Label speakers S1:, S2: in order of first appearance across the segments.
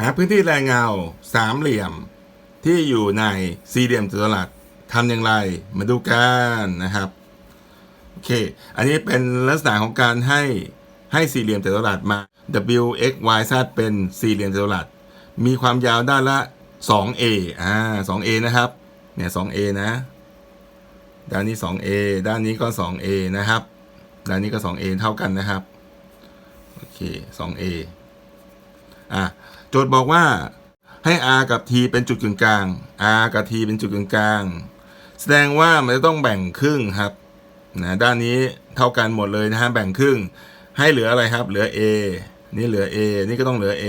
S1: หาพื้นที่แรงเงาสามเหลี่ยม ที่อยู่ในสี่เหลี่ยมจัตุรัสทำอย่างไรมาดูกันนะครับโอเค อันนี้เป็นลักษณะของการให้ให้สี่เหลี่ยมจัตุรัสมา w x y z เป็นสี่เหลี่ยมจัตุรัสมีความยาวด้านละ 2a อ่า 2a นะครับ เนี่ย 2a นะ ด้านนี้ 2a ด้านนี้ก็ 2a นะครับ ด้านนี้ก็ 2a เท่ากันนะครับ โอเค 2a อะโจทย์บอกว่าให้ r กับ t เป็นจุดกึ่งกลาง r กับ t เป็นจุดกึ่งกลาง แสดงว่ามันจะต้องแบ่งครึ่งครับนะด้านนี้เท่ากันหมดเลยนะฮะแบ่งครึ่ง ให้เหลืออะไรครับ เหลือ a นี่เหลือ a นี่ก็ต้องเหลือ a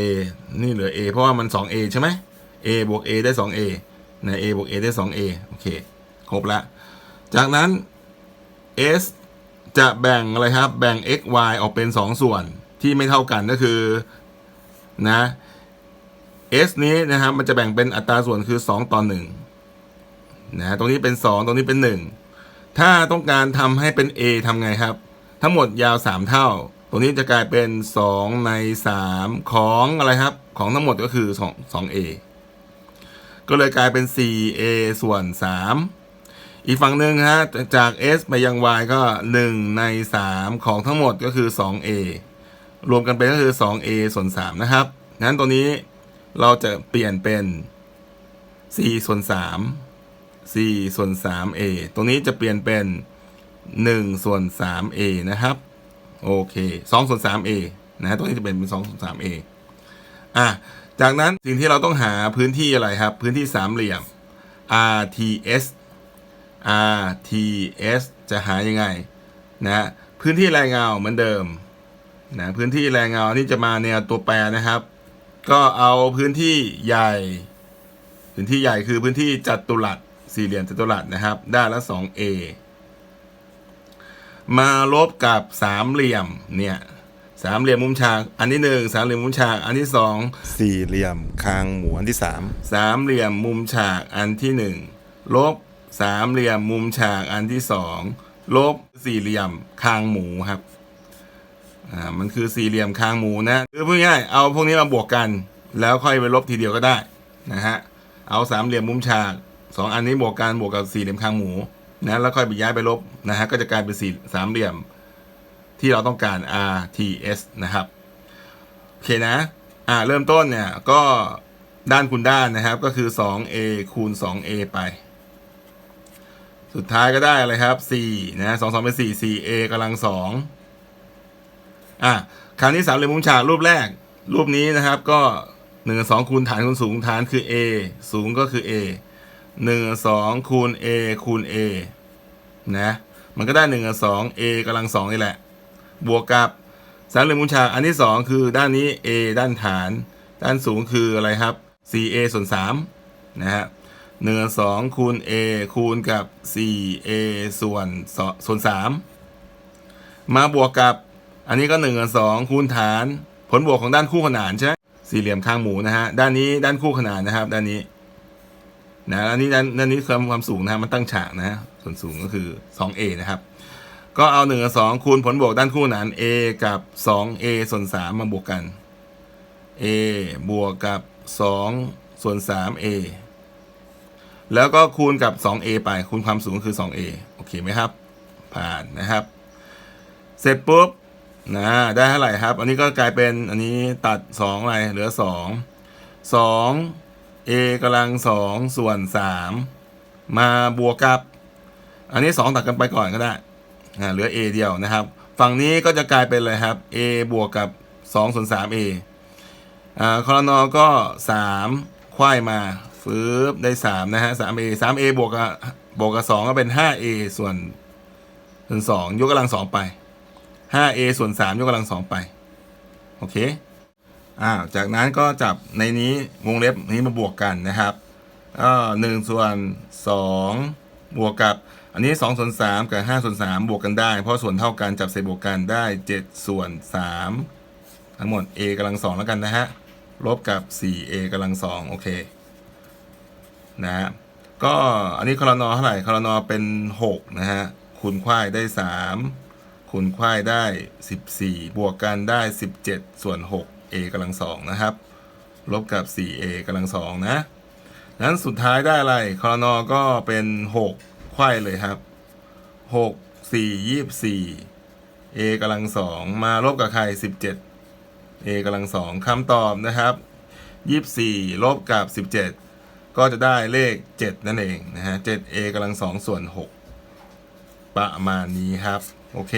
S1: นี่เหลือ a เพราะว่ามัน 2a ใช่ไหม a บวก a ได้ 2a นะ a บวก a ได้ 2a โอเค ครบละ จากนั้น s จะแบ่งอะไรครับ แบ่ง x y ออกเป็น 2 ส่วนที่ไม่เท่ากันก็คือ นะ s นี้นะครับมันจะแบ่งเป็นอัตราส่วนคือ 2 ต่อ1นะตรงนี้เป็น 2 ตรงนี้เป็น 1 ถ้าต้องการทำให้เป็น a ทำไงครับ ทั้งหมดยาว 3 เท่า ตรงนี้จะกลายเป็น 2 ใน 3 ของอะไรครับ ของทั้งหมดก็คือ2 2a ก็เลยกลายเป็น 4a ส่วน 3 อีกฝั่งหนึ่งฮะจาก s ไปยัง y ก็ 1 ใน 3 ของทั้งหมดก็คือ 2a รวมกันเป็นก็คือ 2a ส่วน 3 นะครับงั้นตัวนี้เราจะเปลี่ยนเป็น 4 ส่วน 3 4 ส่วน 3a ตรงนี้จะเปลี่ยนเป็น 1 ส่วน 3a นะครับ โอเค 2 ส่วน 3a นะตรงนี้จะเป็นเป็น 2 ส่วน 3a อะ จากนั้นสิ่งที่เราต้องหาพื้นที่อะไรครับ พื้นที่สามเหลี่ยม RTS RTS จะหายังไง นะ พื้นที่แรงเงาเหมือนเดิม นะพื้นที่แรงเงานี่จะมาแนวตัวแปรนะครับ ก็เอาพื้นที่ใหญ่ พื้นที่ใหญ่คือพื้นที่จัตุรัสสี่เหลี่ยมจัตุรัสนะครับ ด้านละ 2a มาลบกับสามเหลี่ยมเนี่ยสามเหลี่ยมมุมฉาก อันที่หนึ่งสามเหลี่ยมมุมฉาก อันที่สอง
S2: สี่เหลี่ยมคางหมูอันที่สาม
S1: สามเหลี่ยมมุมฉากอันที่หนึ่งลบสามเหลี่ยมมุมฉากอันที่สองลบสี่เหลี่ยมคางหมูครับ อ่ามันคือสี่เหลี่ยมคางหมูนะคือพูดง่ายๆเอาพวกนี้มาบวกกัน แล้วค่อยไปลบทีเดียวก็ได้นะฮะเอาสามเหลี่ยมมุมฉากสองอันนี้บวกกันบวกกับสี่เหลี่ยมคางหมูนะแล้วค่อยไปย้ายไปลบนะฮะก็จะกลายเป็นสี่สามเหลี่ยมที่เราต้องการ RTS นะครับโอเคนะอ่าเริ่มต้นเนี่ยก็ด้านคูณด้านนะครับก็คือ 2a คูณ 2a ไป สุดท้ายก็ได้อะไรครับ4นะ2 2เป็น4 4a กำลัง2 อะคราวนี้สามเหลี่ยมมุมฉากรูปแรก รูปนี้นะครับก็1 2คูณฐานคูณสูงฐานคือ a สูงก็คือ a 1 2คูณ a คูณ a นะมันก็ได้1 2 a กำลัง2นี่แหละ บวกกับสามเหลี่ยมมุมฉากอันที่สองคือด้านนี้ a ด้านฐาน ด้านสูงคืออะไรครับ 4a ส่วน3นะฮะหนึ่งสองคูณ a คูณกับ 4a ส่วนส่วน3มาบวกกับ อันนี้ก็1นึ่งสองคูณฐาน ผลบวกของด้านคู่ขนานใช่ไหมสี่เหลี่ยมข้างหมูนะฮะด้านนี้ด้านคู่ขนานนะครับ ด้านนี้นะอันนี้ด้านด้านนี้ความความสูงนะฮะมันตั้งฉากนะฮะส่วนสูงก็คือ 2a นะครับ ก็เอา1กับ2คูณผลบวกด้านคู่ขนาน a กับ 2a ส่วน3มาบวกกัน a บวกกับ2ส่วน 3a แล้วก็คูณกับ 2a ไป คูณความสูงคือ 2a โอเคไหมครับ ผ่านนะครับ เสร็จปุ๊บ นะได้เท่าไหร่ครับ อันนี้ก็กลายเป็นอันนี้ตัด2อะไรเหลือ 2 2 a กำลัง2ส่วน 3 มาบวกกับ อันนี้ 2 ตัดกันไปก่อนก็ได้อ่าเหลือ a เดียวนะครับ ฝั่งนี้ก็จะกลายเป็นอะไรครับ a บวกกับ2ส่วน 3a อ่าคอรนอก็ 3ควายมาฟืบได้ 3 นะฮะ 3a 3a บวกกับบวกกับ 2 ก็เป็น 5a ส่วนส่วน2ยกกำลัง 2 ไป 5a ส่วน 3 ยกกำลัง2ไป โอเคอ่าจากนั้นก็จับในนี้วงเล็บนี้มาบวกกันนะครับก็หนึ่งส่วนสองบวกกับ อันนี้2ส่วน3กับ5ส่วน3บวกกันได้ เพราะส่วนเท่ากันจับใส่บวกกันได้7ส่วน3ทั้งหมด a กำลัง2แล้วกันนะฮะลบกับ 4a กำลัง2โอเคนะฮะก็อันนี้คอรนอเท่าไหร่คอรนอเป็น 6 นะฮะคูณควายได้ 3 คูณควายได้ 14 บวกกันได้ 17 ส่วน 6 a กำลัง2นะครับ ลบกับ 4a กำลังสองนะนั้นสุดท้ายได้อะไรคอรนอก็เป็น6ไขว้เลยครับ 6 4 24 a กำลังสองมาลบกับใคร 17 a กำลังสองคำตอบนะครับ 24 ลบกับ 17 ก็จะได้เลข 7 นั่นเองนะฮะ 7a กำลังสองส่วน 6 ประมาณนี้ครับ โอเค